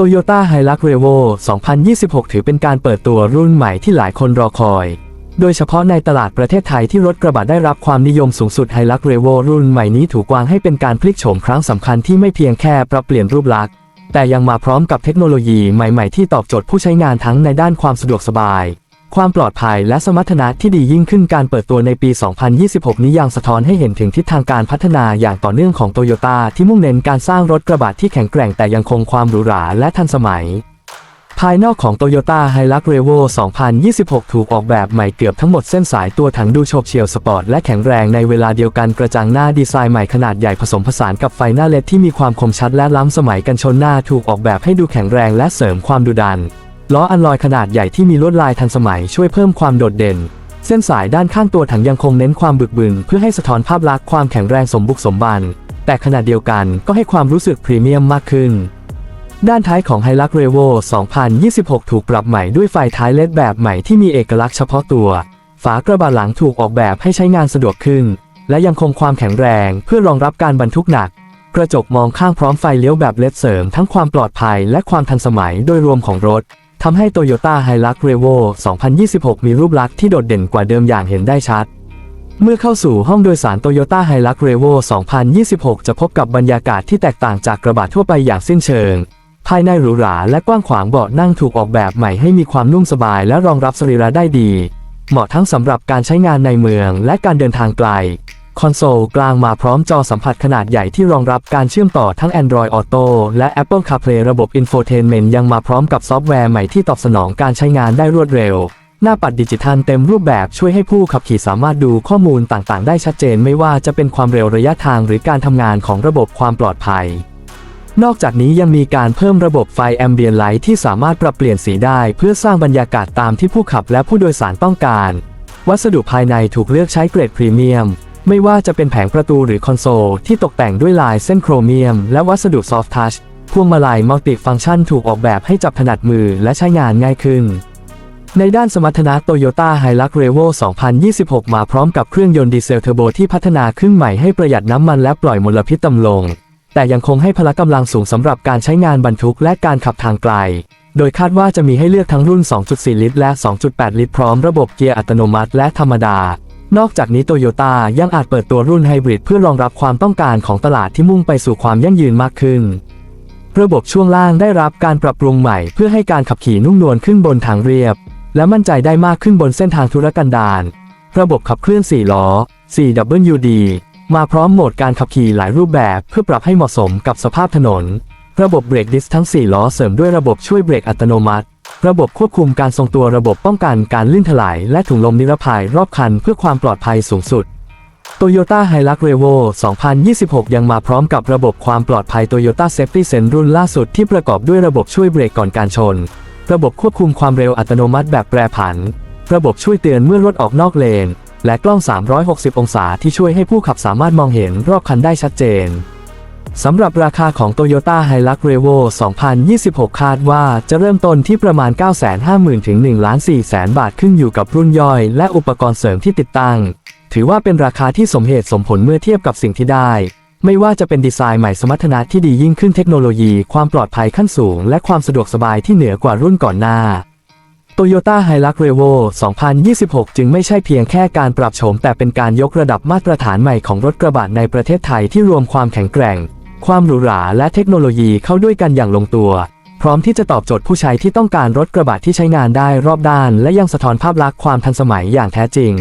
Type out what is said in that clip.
Toyota Hilux Revo 2026 ถือเป็นการเปิดตัวรุ่นใหม่ที่หลายคนรอคอย โดยเฉพาะในตลาดประเทศไทยที่รถกระบะได้รับความนิยมสูงสุด Hilux Revo รุ่นใหม่นี้ถูกวางให้เป็นการพลิกโฉมครั้งสำคัญที่ไม่เพียงแค่ปรับเปลี่ยนรูปลักษณ์ แต่ยังมาพร้อมกับเทคโนโลยีใหม่ๆที่ตอบโจทย์ผู้ใช้งานทั้งในด้านความสะดวกสบาย ความปลอดภัยและสมรรถนะที่ดียิ่งขึ้นการเปิดตัวในปี 2026 นี้ยังสะท้อนให้เห็นถึงทิศทางการพัฒนาอย่างต่อเนื่องของโตโยต้าที่มุ่งเน้นการสร้างรถกระบะที่แข็งแกร่งแต่ยังคงความหรูหราและทันสมัย ภายนอกของ Toyota Hilux Revo 2026 ถูกออกแบบใหม่เกือบทั้งหมดเส้นสายตัวถังดูโฉบเฉี่ยวสปอร์ตและแข็งแรงในเวลาเดียวกันกระจังหน้าดีไซน์ใหม่ขนาดใหญ่ผสมผสานกับไฟหน้าเลดที่มีความคมชัดและล้ำสมัยกันชนหน้าถูกออกแบบให้ดูแข็งแรงและเสริมความดุดัน ล้ออัลลอยขนาดใหญ่ที่มีลวดลายทันสมัยช่วยเพิ่มความโดดเด่น เส้นสายด้านข้างตัวถังยังคงเน้นความบึกบึนเพื่อให้สะท้อนภาพลักษณ์ความแข็งแรงสมบุกสมบัน แต่ขณะเดียวกันก็ให้ความรู้สึกพรีเมียมมากขึ้น ด้านท้ายของ Hilux Revo 2026 ถูกปรับใหม่ด้วยไฟท้ายเลดแบบใหม่ที่มีเอกลักษณ์เฉพาะตัว ฝากระบะหลังถูกออกแบบให้ใช้งานสะดวกขึ้น และยังคงความแข็งแรงเพื่อรองรับการบรรทุกหนักกระจกมองข้างพร้อมไฟเลี้ยวแบบเลดเสริมทั้งความปลอดภัยและความทันสมัยโดยรวมของรถ ทำให้ Toyota Hilux Revo 2026 มีรูปลักษณ์ที่โดดเด่นกว่าเดิมอย่างเห็นได้ชัด เมื่อเข้าสู่ห้องโดยสาร Toyota Hilux Revo 2026 จะพบกับบรรยากาศที่แตกต่างจากกระบะทั่วไปอย่างสิ้นเชิง ภายในหรูหราและกว้างขวางเบาะนั่งถูกออกแบบใหม่ให้มีความนุ่มสบายและรองรับสรีระได้ดี เหมาะทั้งสำหรับการใช้งานในเมืองและการเดินทางไกล คอนโซลกลางมาพร้อมจอสัมผัสขนาดใหญ่ที่รองรับการเชื่อมต่อทั้ง Android Auto และ Apple CarPlay ระบบ Infotainment ยังมาพร้อมกับซอฟต์แวร์ใหม่ที่ตอบสนองการใช้งานได้รวดเร็ว หน้าปัดดิจิทัลเต็มรูปแบบช่วยให้ผู้ขับขี่สามารถดูข้อมูลต่างๆ ได้ชัดเจนไม่ว่าจะเป็นความเร็วระยะทางหรือการทำงานของระบบความปลอดภัย นอกจากนี้ยังมีการเพิ่มระบบไฟแอมเบียนไลท์ที่สามารถปรับเปลี่ยนสีได้ เพื่อสร้างบรรยากาศตามที่ผู้ขับและผู้โดยสารต้องการ วัสดุภายในถูกเลือกใช้เกรดพรีเมียม ไม่ว่าจะเป็นแผงประตูหรือคอนโซลที่ตกแต่งด้วยลายเส้นโครเมียม และวัสดุซอฟท์ทัชพวงมาลัยมัลติฟังก์ชันถูกออกแบบให้จับถนัดมือและใช้งานง่ายขึ้น ในด้านสมรรถนะ Toyota Hilux Revo 2026 มาพร้อมกับเครื่องยนต์ดีเซลเทอร์โบที่พัฒนาขึ้นใหม่ให้ประหยัดน้ำมันและปล่อยมลพิษต่ำลง แต่ยังคงให้พละกำลังสูงสำหรับการใช้งานบรรทุกและการขับทางไกล โดยคาดว่าจะมีให้เลือกทั้งรุ่น 2.4 ลิตร และ 2.8 ลิตร พร้อมระบบเกียร์อัตโนมัติและธรรมดา นอกจากนี้โตโยต้ายังอาจเปิดตัวรุ่นไฮบริดเพื่อรองรับความต้องการของตลาดที่มุ่งไปสู่ความยั่งยืนมากขึ้น ระบบช่วงล่างได้รับการปรับปรุงใหม่เพื่อให้การขับขี่นุ่มนวลขึ้นบนทางเรียบ และมั่นใจได้มากขึ้นบนเส้นทางธุรกันดารระบบขับเคลื่อน 4 ล้อ 4WD มาพร้อมโหมดการขับขี่หลายรูปแบบเพื่อปรับให้เหมาะสมกับสภาพถนน ระบบเบรกดิสทั้ง 4 ล้อเสริมด้วยระบบช่วยเบรกอัตโนมัติ ระบบควบคุมการทรงตัวระบบป้องกันการลื่นถลาย และถุงลมนิรภัยรอบคันเพื่อความปลอดภัยสูงสุด Toyota Hilux Revo 2026 ยังมาพร้อมกับระบบความปลอดภัย Toyota Safety Sense รุ่นล่าสุดที่ประกอบด้วยระบบช่วยเบรกก่อนการชน ระบบควบคุมความเร็วอัตโนมัติแบบแปรผัน ระบบช่วยเตือนเมื่อรถออกนอกเลน และกล้อง 360 องศาที่ช่วยให้ผู้ขับสามารถมองเห็นรอบคันได้ชัดเจน สำหรับราคาของ Toyota Hilux Revo 2026 คาดว่าจะเริ่มต้นที่ประมาณ 950,000 ถึง 1,400,000บาทขึ้นอยู่กับรุ่นย่อย และอุปกรณ์เสริมที่ติดตั้ง ถือว่าเป็นราคาที่สมเหตุสมผลเมื่อเทียบกับสิ่งที่ได้ ไม่ว่าจะเป็นดีไซน์ใหม่สมรรถนะที่ดียิ่งขึ้นเทคโนโลยี ความปลอดภัยขั้นสูง และความสะดวกสบายที่เหนือกว่ารุ่นก่อนหน้า Toyota Hilux Revo 2026 จึงไม่ใช่เพียงแค่การปรับโฉมแต่เป็นการยกระดับมาตรฐานใหม่ของรถกระบะในประเทศไทยที่รวมความแข็งแกร่ง ความหรูหราและเทคโนโลยีเข้าด้วยกันอย่างลงตัว พร้อมที่จะตอบโจทย์ผู้ใช้ที่ต้องการรถกระบะที่ใช้งานได้รอบด้าน และยังสะท้อนภาพลักษณ์ความทันสมัยอย่างแท้จริง